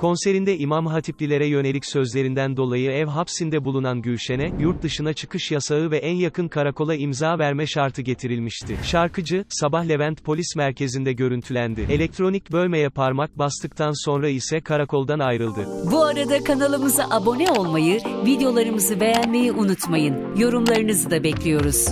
Konserinde İmam Hatiplilere yönelik sözlerinden dolayı ev hapsinde bulunan Gülşen'e, yurt dışına çıkış yasağı ve en yakın karakola imza verme şartı getirilmişti. Şarkıcı, sabah Levent Polis Merkezi'nde görüntülendi. Elektronik bölmeye parmak bastıktan sonra ise karakoldan ayrıldı. Bu arada kanalımıza abone olmayı, videolarımızı beğenmeyi unutmayın. Yorumlarınızı da bekliyoruz.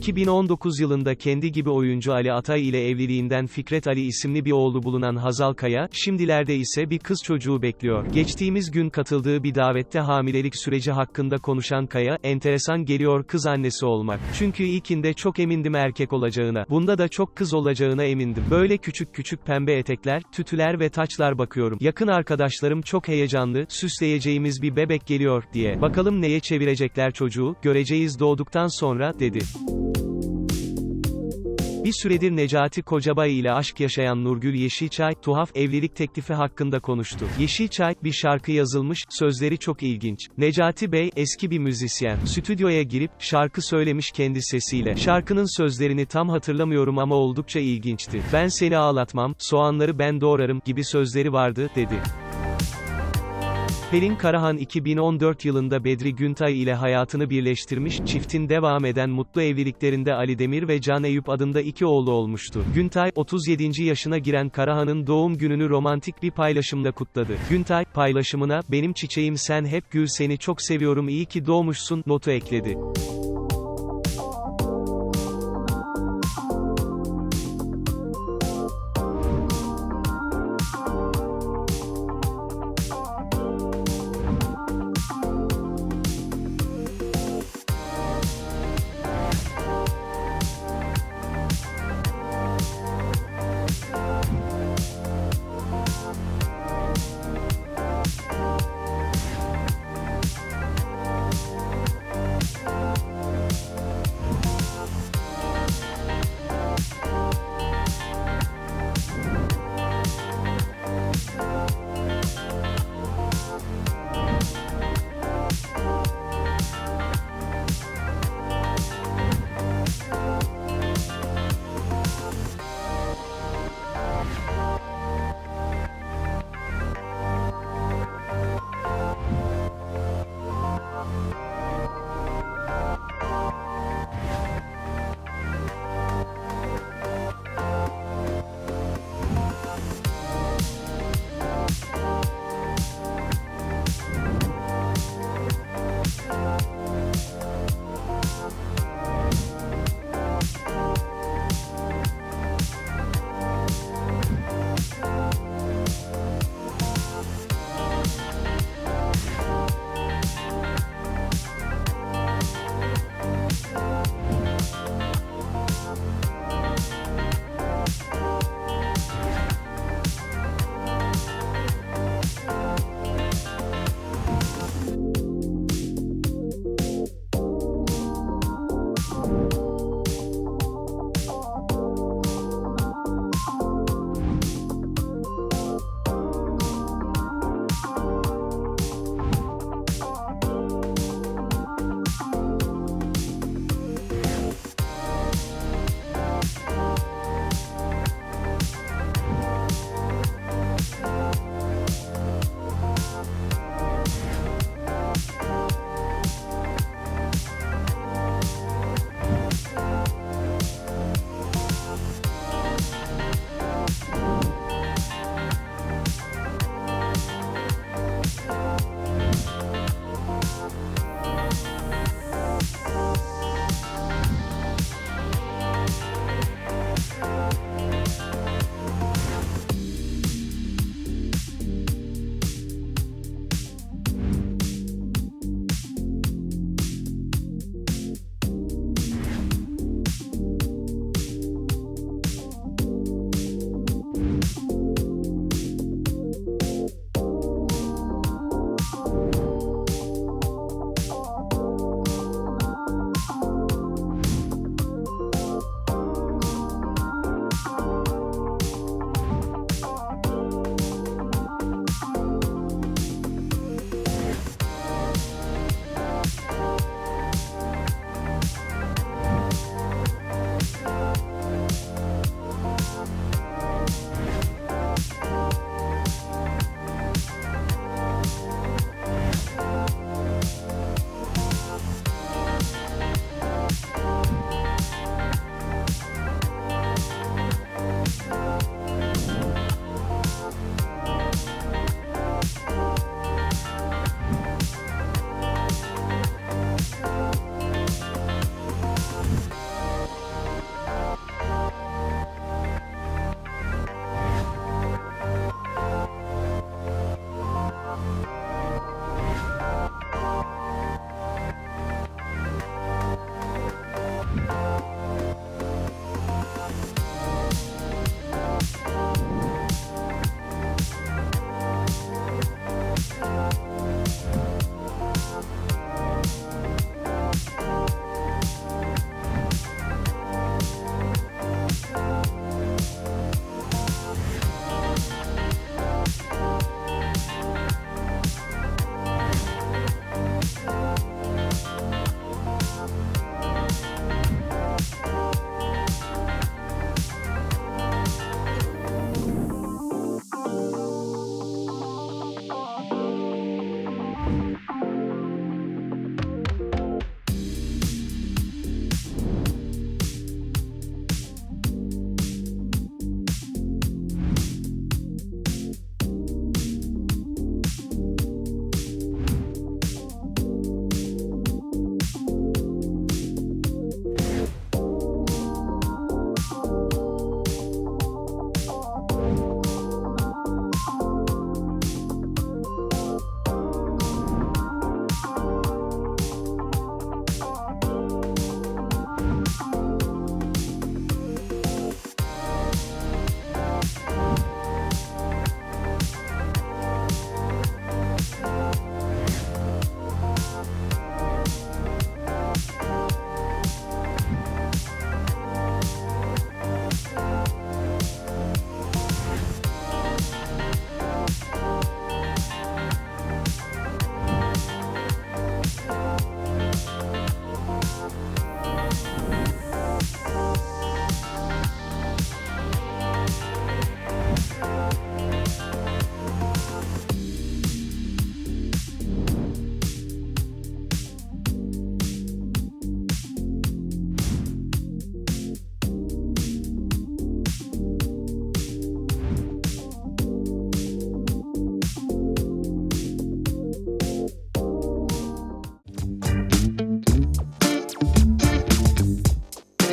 2019 yılında kendi gibi oyuncu Ali Atay ile evliliğinden Fikret Ali isimli bir oğlu bulunan Hazal Kaya, şimdilerde ise bir kız çocuğu bekliyor. Geçtiğimiz gün katıldığı bir davette hamilelik süreci hakkında konuşan Kaya, enteresan geliyor kız annesi olmak. Çünkü ilkinde çok emindim erkek olacağına. Bunda da çok kız olacağına emindim. Böyle küçük küçük pembe etekler, tütüler ve taçlar bakıyorum. Yakın arkadaşlarım çok heyecanlı, süsleyeceğimiz bir bebek geliyor, diye. Bakalım neye çevirecekler çocuğu, göreceğiz doğduktan sonra, dedi. Bir süredir Necati Kocabay ile aşk yaşayan Nurgül Yeşilçay, tuhaf evlilik teklifi hakkında konuştu. Yeşilçay, bir şarkı yazılmış, sözleri çok ilginç. Necati Bey, eski bir müzisyen, stüdyoya girip, şarkı söylemiş kendi sesiyle. Şarkının sözlerini tam hatırlamıyorum ama oldukça ilginçti. Ben seni ağlatmam, soğanları ben doğrarım, gibi sözleri vardı, dedi. Pelin Karahan 2014 yılında Bedri Güntay ile hayatını birleştirmiş, çiftin devam eden mutlu evliliklerinde Ali Demir ve Can Eyüp adında iki oğlu olmuştu. Güntay, 37. yaşına giren Karahan'ın doğum gününü romantik bir paylaşımla kutladı. Güntay, paylaşımına, benim çiçeğim sen hep gül seni çok seviyorum iyi ki doğmuşsun, notu ekledi.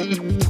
Mm-hmm.